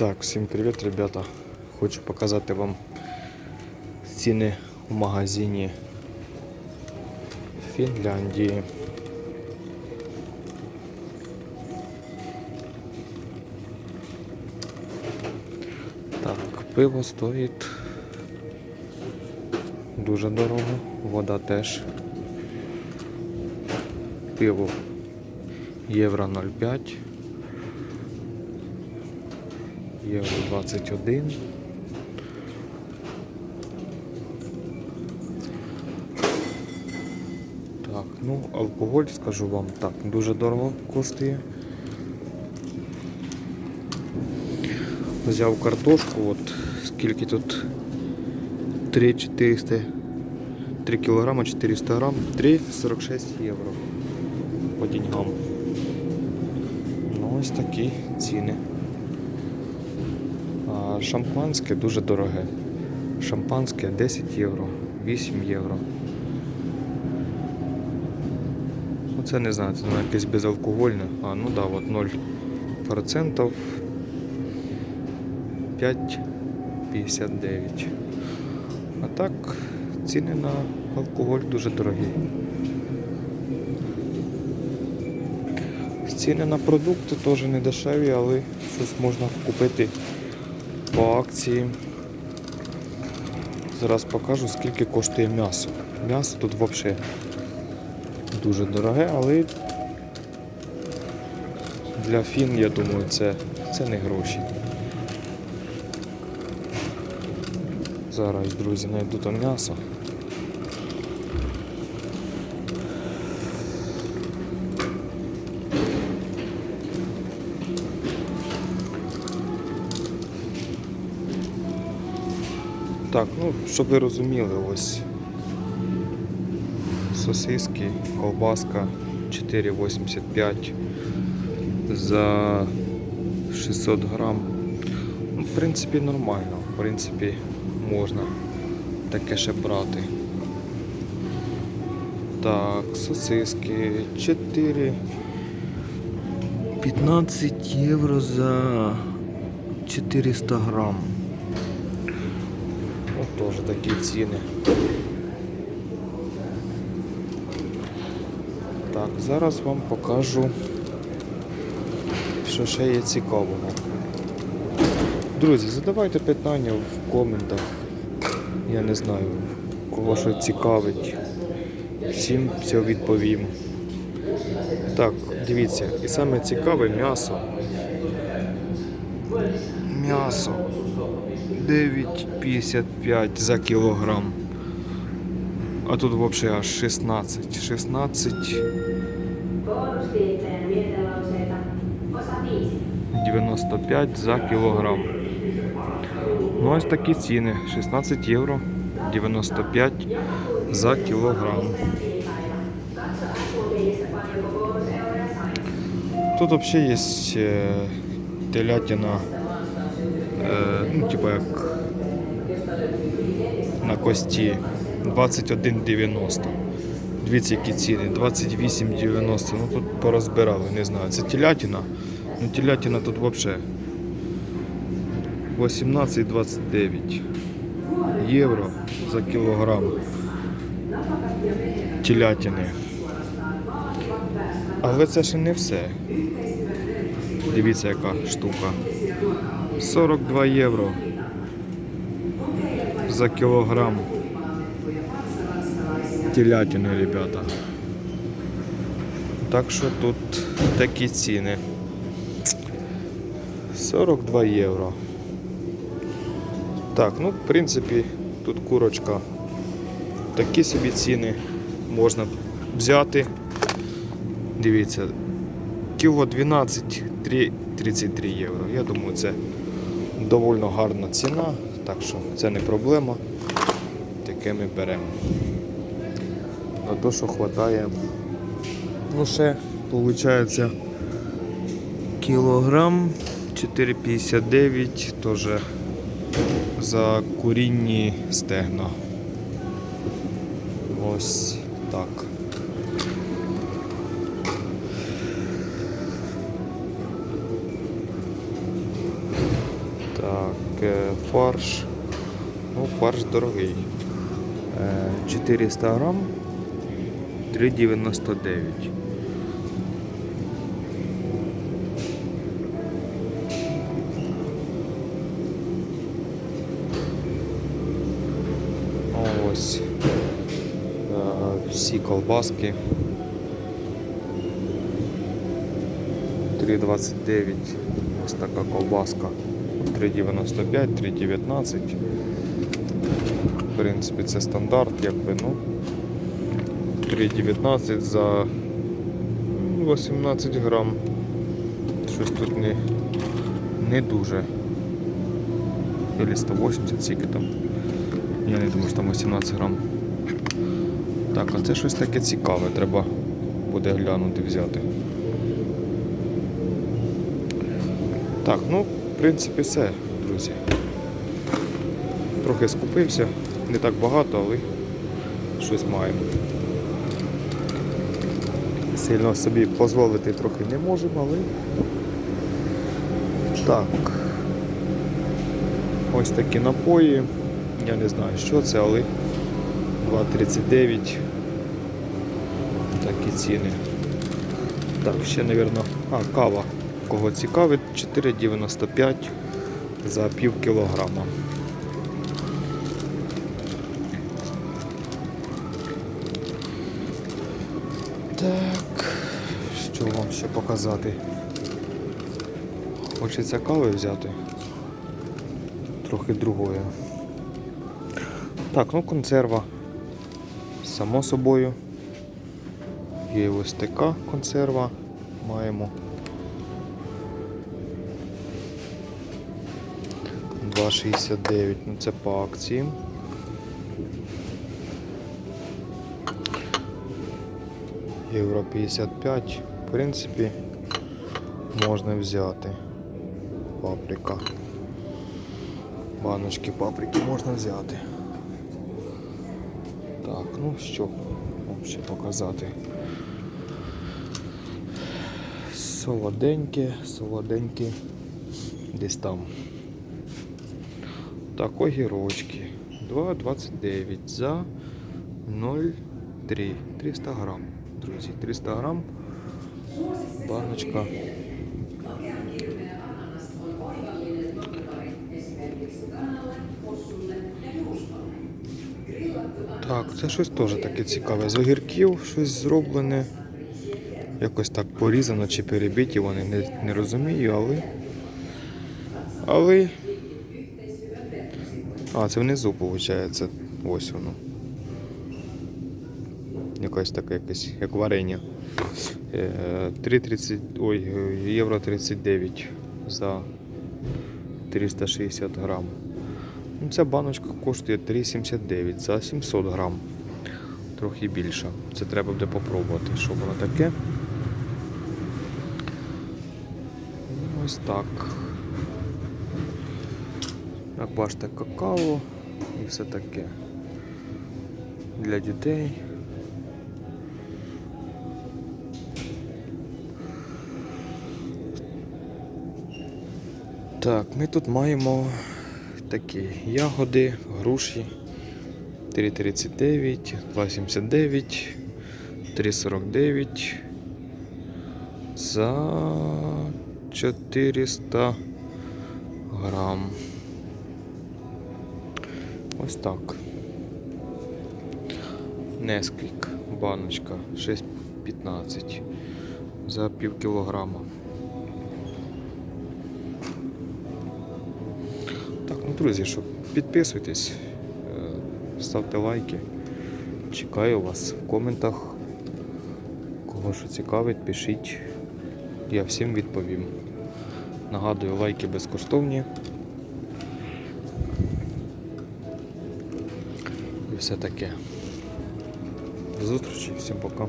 Так, всім привіт, ребята. Хочу показати вам ціни в магазині Фінляндії. Так, пиво стоїть дуже дорого, вода теж. Пиво євро 0,5. Євро 21. Так, ну, алкоголь, скажу вам, так, дуже дорого коштує. Взяв картошку, от скільки тут 3 400 3 кілограма 400 грам, 3,46 євро по деньгам. Ну, ось такі ціни. А шампанське дуже дороге. Шампанське 10 євро, 8 євро. Ну це не знаю, це ну, якесь безалкогольне. А, ну да, от 0%. 5,59. А так, ціни на алкоголь дуже дорогі. Ціни на продукти теж не дешеві, але щось можна купити по акції. Зараз покажу, скільки коштує м'ясо. М'ясо тут взагалі дуже дороге, але для фін, я думаю, це, це не гроші. Зараз, друзі, знайду то м'ясо. Так, ну, щоб ви розуміли, ось сосиски, колбаска 4,85 за 600 грам. Ну, в принципі, нормально. В принципі, можна таке ще брати. Так, сосиски 4 15 євро за 400 грам. Теж такі ціни. Так, зараз вам покажу, що ще є цікавого. Друзі, задавайте питання в коментах. Я не знаю, кого що цікавить. Всім все відповім. Так, дивіться, і саме цікаве м'ясо. М'ясо 9,55 за кілограм. А тут взагалі аж 16. 16 Bonusliitteen mietelauseita. Osa 5. 95 за кілограм. Ну ось такі ціни. 16 євро 95 за кілограм. Тут взагалі є е, телятина, ну, типа як на кості 21,90. Дивіться, які ціни, 28,90. Ну тут порозбирали, не знаю. Це телятина. Ну телятина тут взагалі 18,29 євро за кілограм телятини. Але це ще не все. Дивіться, яка штука. 42 євро за кілограм телятини, ребята. Так що тут такі ціни. 42 євро. Так, ну, в принципі, тут курочка. Такі собі ціни можна взяти. Дивіться, кіло 12 3, 33 євро. Я думаю, це доволі гарна ціна, так що це не проблема. Таке ми беремо. На то, що вистачає. Ну, ще, виходить, кілограм 4,59 теж за курінні стегна. Ось так. Фарш. Ну, фарш дорогий. Е, 400 грам 3,99. Ось е, всі колбаски. 3,29. Ось така колбаска. 3,95, 3,19. В принципі, це стандарт, якби, ну. 3,19 за ну, 18 грам. Щось тут не, не дуже. Или 180 скільки там. Я не думаю, що там 18 грам. Так, а це щось таке цікаве, треба буде глянути взяти. Так, ну, в принципі, все, друзі. Трохи скупився, не так багато, але щось маємо. Сильно собі дозволити трохи не можемо, але. Так. Ось такі напої. Я не знаю, що це, але 2,39. Такі ціни. Так, ще, мабуть, а, кава. Кого цікавить, 4,95 за пів кілограма. Так, що вам ще показати? Хочеться кави взяти. Трохи другої. Так, ну консерва. Само собою. Є ось така консерва. Маємо. 2,69, ну це по акції. Євро 55. В принципі, можна взяти. Паприка. Баночки паприки можна взяти. Так, ну що вам ще показати? Солоденьке, солоденьке. Десь там. Так, огірочки. 2,29 за 0,3. 300 грам. Друзі, 300 грам. Баночка. Так, це щось теж таке цікаве. З огірків щось зроблене. Якось так порізано чи перебиті, вони не, не розумію, але. Але. А, це внизу виходить. Ось воно. Якось таке, якесь, як варення. Е, 3,30, ой, е, євро 39 за 360 грам. Ну, Ця баночка коштує 3,79 за 700 грам. Трохи більше. Це треба буде попробувати, що воно таке. Ну, Ось так. Як бачите, какао і все таке. Для дітей. Так, ми тут маємо такі ягоди, груші 3,39, 2,79, 3,49 за 400 грам. Ось так. Несквік, баночка 6,15 за пів кілограма. Так, ну друзі, що підписуйтесь, е, ставте лайки. Чекаю вас в коментах. Кого що цікавить, пишіть. Я всім відповім. Нагадую, лайки безкоштовні. Все таке. До зустрічі, всім пока.